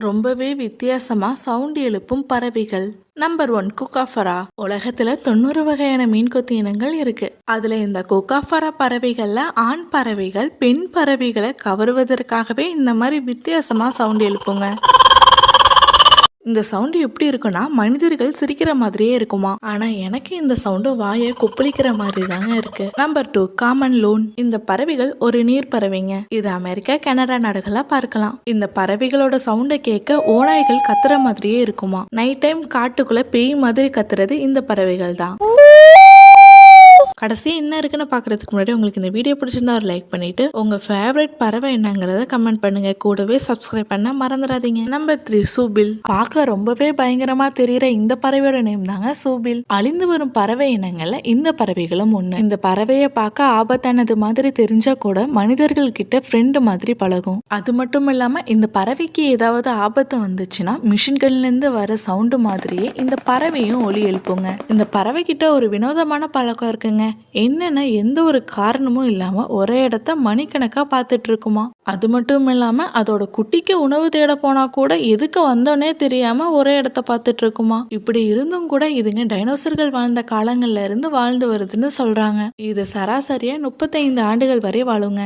ரொம்பவே வித்தியாசமா சவுண்ட் எழுப்பும் பறவைகள். நம்பர் ஒன் குக்காஃபரா உலகத்துல தொண்ணூறு வகையான மீன் கொத்தி இனங்கள் இருக்கு. அதுல இந்த குக்காஃபரா பறவைகள்ல ஆண் பறவைகள் பெண் பறவைகளை கவருவதற்காகவே இந்த மாதிரி வித்தியாசமா சவுண்ட் எழுப்புங்க. இந்த சவுண்டு எப்படி இருக்குன்னா மனிதர்கள் சிரிக்கிற மாதிரியே இருக்குமா? ஆனா எனக்கு இந்த சவுண்டு வாயை கொப்பளிக்கிற மாதிரி தாங்க இருக்கு. நம்பர் டூ காமன் லோன் இந்த பறவைகள் ஒரு நீர் பறவைங்க. இது அமெரிக்கா கனடா நாடுகளா பார்க்கலாம். இந்த பறவைகளோட சவுண்டை கேட்க ஓநாய்கள் கத்துற மாதிரியே இருக்குமா? நைட் டைம் காட்டுக்குள்ள பேய் மாதிரி கத்துறது இந்த பறவைகள் தான். கடைசி என்ன இருக்குன்னு பார்க்கறதுக்கு முன்னாடி உங்களுக்கு இந்த வீடியோ பிடிச்சிருந்தா ஒரு லைக் பண்ணிட்டு உங்க ஃபேவரட் பறவை என்னங்கிறத கமெண்ட் பண்ணுங்க. கூடவே சப்ஸ்கிரைப் பண்ண மறந்துடாதீங்க. நம்பர் த்ரீ சூபில் பார்க்க ரொம்பவே பயங்கரமா தெரியுற இந்த பறவையோட நேம் தாங்க சூபில் அழிந்து வரும் பறவை இனங்கள்ல இந்த பறவைகளும் ஒண்ணு. இந்த பறவையை பார்க்க ஆபத்தானது மாதிரி தெரிஞ்சா கூட மனிதர்கள் கிட்ட ஃப்ரெண்டு மாதிரி பழகும். அது மட்டும் இல்லாம இந்த பறவைக்கு ஏதாவது ஆபத்து வந்துச்சுன்னா மிஷின்கள்ல இருந்து வர சவுண்டு மாதிரியே இந்த பறவையும் ஒலி எழுப்புங்க. இந்த பறவை கிட்ட ஒரு வினோதமான பழக்கம் இருக்குங்க. என்னன்னா எந்த ஒரு காரணமும் இல்லாம ஒரே இடத்த மணிக்கணக்கா பார்த்துட்டு இருக்குமா அது மட்டும் இல்லாம அதோட குட்டிக்கு உணவு தேட போனா கூட எதுக்கு வந்தோன்னே தெரியாம ஒரே இடத்த பார்த்துட்டு இருக்குமா இப்படி இருந்தும் கூட இதுங்க டைனோசர்கள் வாழ்ந்த காலங்கள்ல இருந்து வாழ்ந்து வருதுன்னு சொல்றாங்க. இது சராசரியா முப்பத்தைந்து ஆண்டுகள் வரை வாழுங்க.